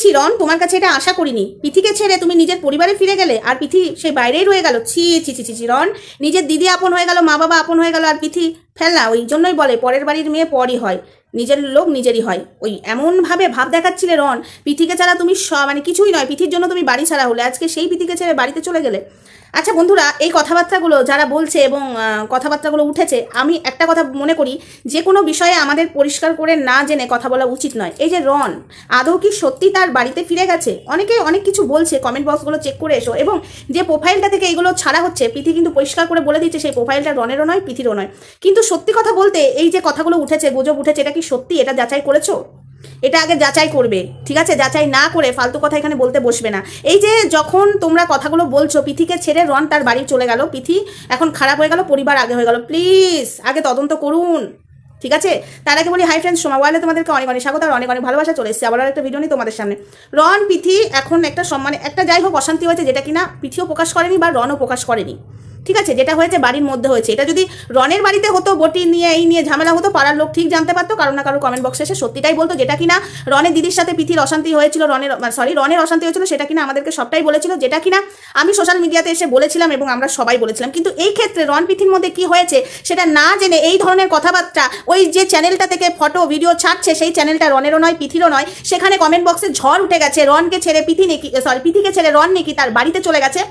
ছি, রন, তোমার কাছে এটা আশা করিনি। পিথিকে ছেড়ে তুমি নিজের পরিবারে ফিরে গেলে আর পিথি সেই বাইরেই রয়ে গেল। ছি ছি ছি ছি রন, নিজের দিদি আপন হয়ে গেল, মা বাবা আপন হয়ে গেল আর পিথি ফেলনা ওই জন্যই বলে, পরের বাড়ির মেয়ে পরই হয়, নিজের লোক নিজেরই হয়। ওই এমনভাবে ভাব দেখাচ্ছিলে, রন, পিথিকে ছাড়া তুমি স- মানে কিছুই নয়, পিথির জন্য তুমি বাড়ি ছাড়া হলে, আজকে সেই পিথিকে ছেড়ে বাড়িতে চলে গেলে। আচ্ছা বন্ধুরা, এই কথাবার্তাগুলো যারা বলছে এবং কথাবার্তাগুলো উঠেছে, আমি একটা কথা মনে করি, যে কোনো বিষয়ে আমাদের পরিষ্কার করে না জেনে কথা বলা উচিত নয়। এই যে রন, আদৌ কি সত্যি তার বাড়িতে ফিরে গেছে? অনেকে অনেক কিছু বলছে কমেন্ট বক্সগুলো চেক করে এসো এবং যে প্রোফাইলটা থেকে এগুলো ছাড়া হচ্ছে পিথি কিন্তু পরিষ্কার করে বলে দিচ্ছে, সেই প্রোফাইলটা রনেরও নয় পিথিরও নয়। কিন্তু সত্যি কথা বলতে এই যে কথাগুলো উঠেছে, গুজব উঠেছে, এটা কি সত্যি? এটা যাচাই করেছ? এটা আগে যাচাই করবে, ঠিক আছে? যাচাই না করে ফালতু কথা এখানে বলতে বসবে না। এই যে যখন তোমরা কথাগুলো বলছো, পিথিকে ছেড়ে রন তার বাড়ি চলে গেল। পিথি এখন খারাপ হয়ে গেল, পরিবার আগে হয়ে গেল। প্লিজ, আগে তদন্ত করুন, ঠিক আছে? তার আগে বলি, হাই ফ্রেন্ডস সময় ওয়ালে তোমাদেরকে অনেক অনেক স্বাগত আর অনেক অনেক ভালোবাসা, চলে এসেছে। আবার একটা ভিডিও নিয়ে তোমাদের সামনে। রন, পিথি এখন একটা সম্মানে একটা যাই হোক, অশান্তি হয়েছে যেটা কিনা পিথিও প্রকাশ করেনি বা রনও প্রকাশ করেনি। ঠিক আছে, যেটা হয়েছে বাড়ির মধ্যে হয়েছে। এটা যদি রনের বাড়িতে হতো, বটি নিয়ে, এই নিয়ে ঝামেলা হতো, পাড়ার লোক ঠিক জানতে পারতো, কারও না কারও কমেন্ট বক্সে এসে সত্যিটাই বলতো, যেটা কিনা রনের দিদির সাথে পিথির অশান্তি হয়েছিল, রনের সরি রনের অশান্তি হয়েছিল, সেটা কিনা আমাদেরকে সবটাই বলেছিল, যেটা কিনা আমি সোশ্যাল মিডিয়াতে এসে বলেছিলাম এবং আমরা সবাই বলেছিলাম। কিন্তু এই ক্ষেত্রে রন পিথির মধ্যে কি হয়েছে, সেটা না জেনে এই ধরনের কথাবার্তা, ওই যে চ্যানেলটা থেকে ফটো ভিডিও ছাড়ছে, সেই চ্যানেলটা রনেরও নয় পিথিরও নয়, সেখানে কমেন্ট বক্সে ঝড় উঠে গেছে, রনকে ছেড়ে পিথি নাকি সরি পিথিকে ছেড়ে রন নাকি তার বাড়িতে চলে গেছে?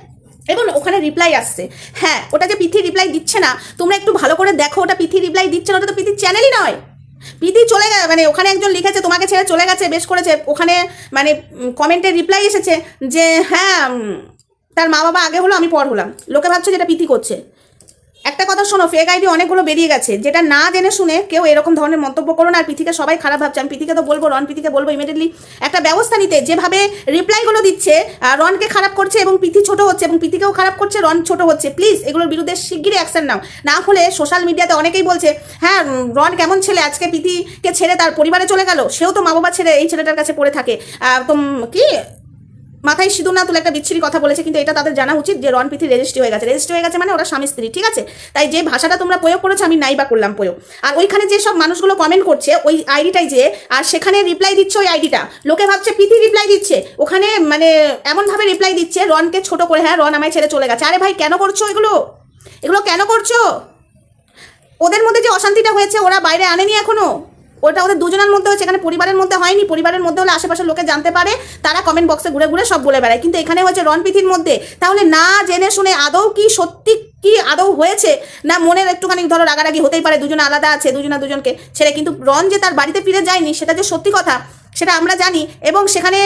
এবং ওখানে রিপ্লাই আসছে। হ্যাঁ ওটা যে পিথি রিপ্লাই দিচ্ছে না, তোমরা একটু ভালো করে দেখো, ওটা পিথি রিপ্লাই দিচ্ছে না, ওটা তো পিথির চ্যানেলই নয়। পিথি চলে গেছে মানে ওখানে একজন লিখেছে, তোমাকে ছেড়ে চলে গেছে, বেশ করেছে। ওখানে মানে কমেন্টে রিপ্লাই এসেছে যে হ্যাঁ তার মা বাবা আগে হলো, আমি পর হলাম। লোকে ভাবছে যেটা পিথি করছে। একটা কথা শোনো ফেক আইডি অনেকগুলো বেরিয়ে গেছে। যেটা না জেনে শুনে কেউ এরকম ধরনের মন্তব্য করো না, আর পিথিকে সবাই খারাপ ভাবছে। আমি পিথিকে তো বলব, রন পিথিকে বলব ইমিডিয়েটলি একটা ব্যবস্থা নিতে, যেভাবে রিপ্লাইগুলো দিচ্ছে রনকে খারাপ করছে এবং পিথি ছোট হচ্ছে এবং পিথিকেও খারাপ করছে, রন ছোট হচ্ছে। প্লিজ এগুলোর বিরুদ্ধে শিগগিরই অ্যাকশন নাও। না হলে সোশ্যাল মিডিয়াতে অনেকেই বলছে হ্যাঁ রন কেমন ছেলে? আজকে পিথিকে ছেড়ে তার পরিবারে চলে গেল। সেও তো মা বাবা ছেড়ে এই ছেলেটার কাছে পড়ে থাকে। তো কি? মাথায় সিঁদুর না তুলে একটা বিচ্ছিরি কথা বলেছে, কিন্তু এটা তাদের জানা উচিত যে রন পিথি রেজিস্ট্রি হয়ে গেছে। রেজিস্ট্রি হয়ে গেছে মানে ওরা স্বামী স্ত্রী, ঠিক আছে? তাই যে ভাষাটা তোমরা প্রয়োগ করেছ, আমি নাই বা করলাম প্রয়োগ। আর ওইখানে যে সব মানুষগুলো কমেন্ট করছে, ওই আইডিটাই যে, আর সেখানে রিপ্লাই দিচ্ছে ওই আইডিটা লোকে ভাবছে, পিথি রিপ্লাই দিচ্ছে। ওখানে মানে এমনভাবে রিপ্লাই দিচ্ছে রনকে ছোট করে হ্যাঁ রন আমায় ছেড়ে চলে গেছে। আরে ভাই, কেন করছ এগুলো? এগুলো কেন করছ? ওদের মধ্যে যে অশান্তিটা হয়েছে, ওরা বাইরে আনেনি এখনও? ওটা ওদের দুজনের মধ্যে হচ্ছে, এখানে পরিবারের মধ্যে হয়নি, পরিবারের মধ্যে হলে আশেপাশের লোকে জানতে পারে, তারা কমেন্ট বক্সে ঘুরে ঘুরে সব বলে বেড়ায়। কিন্তু এখানে হচ্ছে রনপিথির মধ্যে, তাহলে না জেনে শুনে আদৌ কি সত্যি কি আদৌ হয়েছে? না মনের একটুখানি ধরো রাগারাগি হতেই পারে, দুজন আলাদা আছে, দুজনা দুজনকে ছেড়ে, কিন্তু রন যে তার বাড়িতে ফিরে যায়নি, সেটা যে সত্যি কথা, সেটা আমরা জানি। এবং সেখানে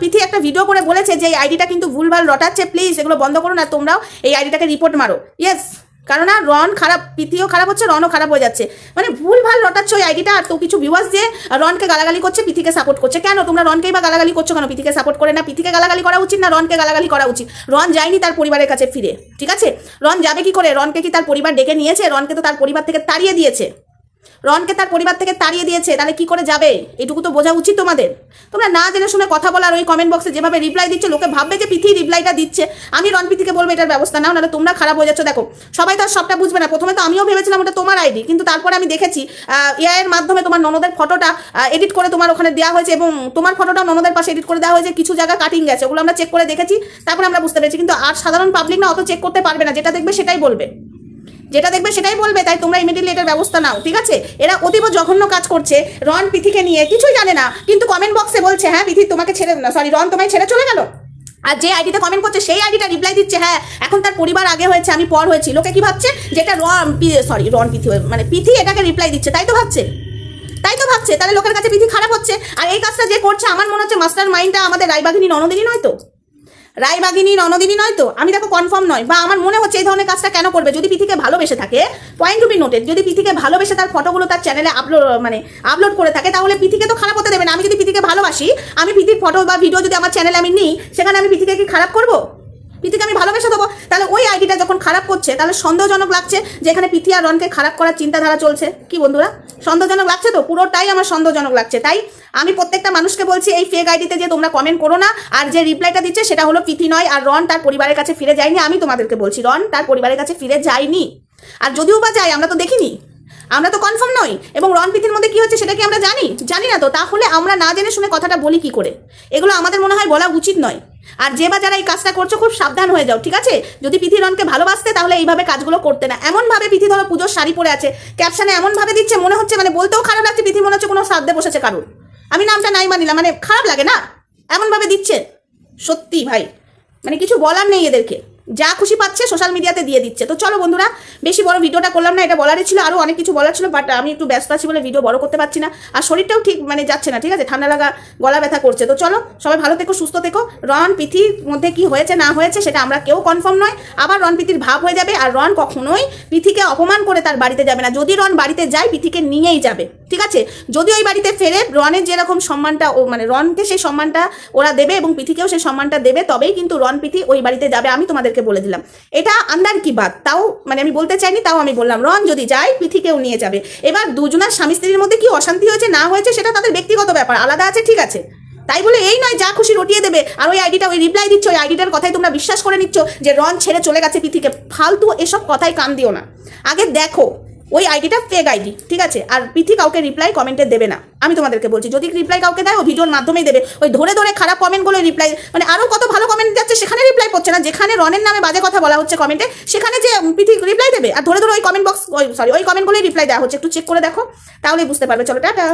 পিথি একটা ভিডিও করে বলেছে যে এই আইডিটা কিন্তু ভুলভাল রটাচ্ছে প্লিজ এগুলো বন্ধ করো না, তোমরাও এই আইডিটাকে রিপোর্ট মারো। ইয়েস কারণ না রন খারাপ পিতিও খারাপ হচ্ছে রনও খারাপ হয়ে যাচ্ছে। মানে ভুল ভালো রটাচ্ছে ওই আইডিটা, আর তো কিছু ভিউয়ার্স দিয়ে রনকে গালাগালি করছে পিথিকে সাপোর্ট করছে। কেন? তোমরা রনকেই বা গালাগালি করছ কেন? পিথিকে সাপোর্ট করে না। পিথিকে গালাগালি করা উচিত না? রনকে গালাগালি করা উচিত। রন যায়নি তার পরিবারের কাছে ফিরে, ঠিক আছে? রন যাবে কি করে? রনকে কি তার পরিবার ডেকে নিয়েছে? রনকে তো তার পরিবার থেকে তাড়িয়ে দিয়েছে। রনকে তার পরিবার থেকে তাড়িয়ে দিয়েছে, তাহলে কি করে যাবে? এটুকু তো বোঝা উচিত তোমাদের। তোমরা না জেনে শুনে কথা বলার ওই কমেন্ট বক্সে যেভাবে রিপ্লাই দিচ্ছে, লোকে ভাববে যে পিথি রিপ্লাইটা দিচ্ছে। আমি রন পিথিকে বলব এটার ব্যবস্থা নাও, নাহলে তোমরা খারাপ হয়ে যাচ্ছ। দেখো, সবাই তো আর সবটা বুঝবে না। প্রথমে তো আমিও ভেবেছিলাম ওটা তোমার আইডি কিন্তু তারপরে আমি দেখেছি এআইয়ের মাধ্যমে তোমার ননদের ফটোটা এডিট করে তোমার ওখানে দেওয়া হয়েছে এবং তোমার ফটোটা ননদের পাশে এডিট করে দেওয়া হয়েছে। কিছু জায়গা কাটিং গেছে, ওগুলো আমরা চেক করে দেখেছি, তারপরে আমরা বুঝতে পেরেছি। কিন্তু আর সাধারণ পাবলিক না অত চেক করতে পারবে না, যেটা দেখবে সেটাই বলবে। যেটা দেখবে সেটাই বলবে, তাই তোমরা ইমিডিয়েটলি এটার ব্যবস্থা নাও, ঠিক আছে? এরা অতীব জঘন্য কাজ করছে, রন পিথিকে নিয়ে কিছুই জানে না, কিন্তু কমেন্ট বক্সে বলছে হ্যাঁ পিথি তোমাকে ছেড়ে, না সরি রন তোমায় ছেড়ে চলে গেল। আর যে আইডিতে কমেন্ট করছে, সেই আইডিটা রিপ্লাই দিচ্ছে হ্যাঁ এখন তার পরিবার আগে হয়েছে, আমি পর হয়েছি। লোকে কি ভাবছে? যেটা রন সরি রন পিথি মানে পিথি এটাকে রিপ্লাই দিচ্ছে, তাই তো ভাবছে? তাই তো ভাবছে, তাহলে লোকের কাছে পিথি খারাপ হচ্ছে। আর এই কাজটা যে করছে, আমার মনে হচ্ছে মাস্টার মাইন্ডটা আমাদের রায়বাঘিনী ননদিনী নয় তো? রায়বাগিনী, ননদিনী নয় তো? আমি দেখো কনফার্ম নয়। বা আমার মনে হচ্ছে এই ধরনের কাজটা কেন করবে? যদি পিথিকে ভালোবেসে থাকে পয়েন্ট টু বি নোটেড যদি পিথিকে ভালোবেসে তার ফটোগুলো তার চ্যানেলে আপলোড মানে আপলোড করে থাকে, তাহলে পৃথিকে তো খারাপ হতে দেবে না। আমি যদি পৃথিকে ভালোবাসি, আমি পৃথিবীর ফটো বা ভিডিও যদি আমার চ্যানেলে আমি নিই, সেখানে আমি পিথিকে কি খারাপ করব? পিথিকে আমি ভালোবেসে দেবো। তাহলে ওই আইডিটা যখন খারাপ করছে, তাহলে সন্দেহজনক লাগছে যে এখানে পিথি আর রনকে খারাপ করার চিন্তাধারা চলছে। কি বন্ধুরা? সন্দেহজনক লাগছে তো? পুরোটাই আমার সন্দেহজনক লাগছে। তাই আমি প্রত্যেকটা মানুষকে বলছি, এই ফেক আইডিতে যে তোমরা কমেন্ট করো না, আর যে রিপ্লাইটা দিচ্ছে সেটা হলো পিথি নয়, আর রন তার পরিবারের কাছে ফিরে যায়নি, আমি তোমাদেরকে বলছি, রন তার পরিবারের কাছে ফিরে যায়নি। আর যদিও বা যায়, আমরা তো দেখিনি। আমরা তো কনফার্ম নই, এবং রন প্রীতির মধ্যে কি হচ্ছে সেটা কি আমরা জানি? জানি না তো? তাহলে আমরা না জেনে শুনে কথাটা বলি কি করে? এগুলো আমাদের মনে হয় বলা উচিত নয়। আর যে বা যারা এই কাজটা করছ, খুব সাবধান হয়ে যাও, ঠিক আছে? যদি পিথি রনকে ভালোবাসতে, তাহলে এইভাবে কাজগুলো করতে না। এমনভাবে পিথি ধরো পুজোর শাড়ি পরে আছে ক্যাপশনে এমনভাবে দিচ্ছে, মনে হচ্ছে মানে বলতেও খারাপ লাগছে, পিথি মনে হচ্ছে কোনো সাধ্যে বসেছে কারুর। আমি নামটা নাই মানিলাম মানে খারাপ লাগে না? এমনভাবে দিচ্ছে। সত্যি ভাই মানে কিছু বলার নেই এদেরকে। যা খুশি পাচ্ছে সোশ্যাল মিডিয়াতে দিয়ে দিচ্ছে। তো চলো বন্ধুরা, বেশি বড় ভিডিওটা করলাম না, এটা বলারই ছিল আরও অনেক কিছু বলার ছিল বাট আমি একটু ব্যস্ত আছি বলে ভিডিও বড় করতে পারছি না। আর শরীরটাও ঠিক মানে যাচ্ছে না, ঠিক আছে? ঠান্ডা লাগা, গলা ব্যথা করছে। তো চলো, সবাই ভালো থেকো, সুস্থ থেকো। রন পিথির মধ্যে কি হয়েছে, না হয়েছে, সেটা আমরা কেউ কনফার্ম নয়। আবার রন পিথির ভাব হয়ে যাবে, আর রন কখনোই পিথিকে অপমান করে তার বাড়িতে যাবে না। যদি রন বাড়িতে যায় পিথিকে নিয়েই যাবে। ঠিক আছে? যদি ওই বাড়িতে ফেরে রনের যেরকম সম্মানটা ও মানে রনকে সেই সম্মানটা ওরা দেবে এবং পিথিকেও সেই সম্মানটা দেবে, তবেই কিন্তু রন, পিথি ওই বাড়িতে যাবে আমি তোমাদেরকে বলে দিলাম। এটা আন্দার কি বাদ তাও মানে আমি বলতে চাইনি, তাও আমি বললাম, রন যদি যায় পিথিকেও নিয়ে যাবে। এবার দুজনার স্বামী স্ত্রীর মধ্যে কি অশান্তি হয়েছে, না হয়েছে, সেটা তাদের ব্যক্তিগত ব্যাপার, আলাদা আছে, ঠিক আছে? তাই বলে এই নয়, যা খুশি রটিয়ে দেবে। আর ওই আইডিটা ওই রিপ্লাই দিচ্ছ, ওই আইডিটার কথাই তোমরা বিশ্বাস করে নিচ্ছ যে রন ছেড়ে চলে গেছে পিথিকে। ফালতু এসব কথাই কান দিও না। আগে দেখো ওই আইডিটা ফেক আইডি ঠিক আছে? আর পিথি কাউকে রিপ্লাই কমেন্টে দেবে না। আমি তোমাদেরকে বলছি, যদি রিপ্লাই কাউকে দেয়, ও ভিডিওর মাধ্যমেই দেবে। ওই ধরে ধরে খারাপ কমেন্টগুলো রিপ্লাই মানে আরও কত ভালো কমেন্ট যাচ্ছে সেখানে রিপ্লাই করছে না। যেখানে রনের নামে বাজে কথা বলা হচ্ছে কমেন্টে সেখানে যে পিথি রিপ্লাই দেবে। আর ধরে ধরে ওই কমেন্ট বক্স ওই সরি ওই কমেন্টগুলোই রিপ্লাই দেওয়া হচ্ছে। একটু চেক করে দেখো, তাহলেই বুঝতে পারবে। চলো, টাটা।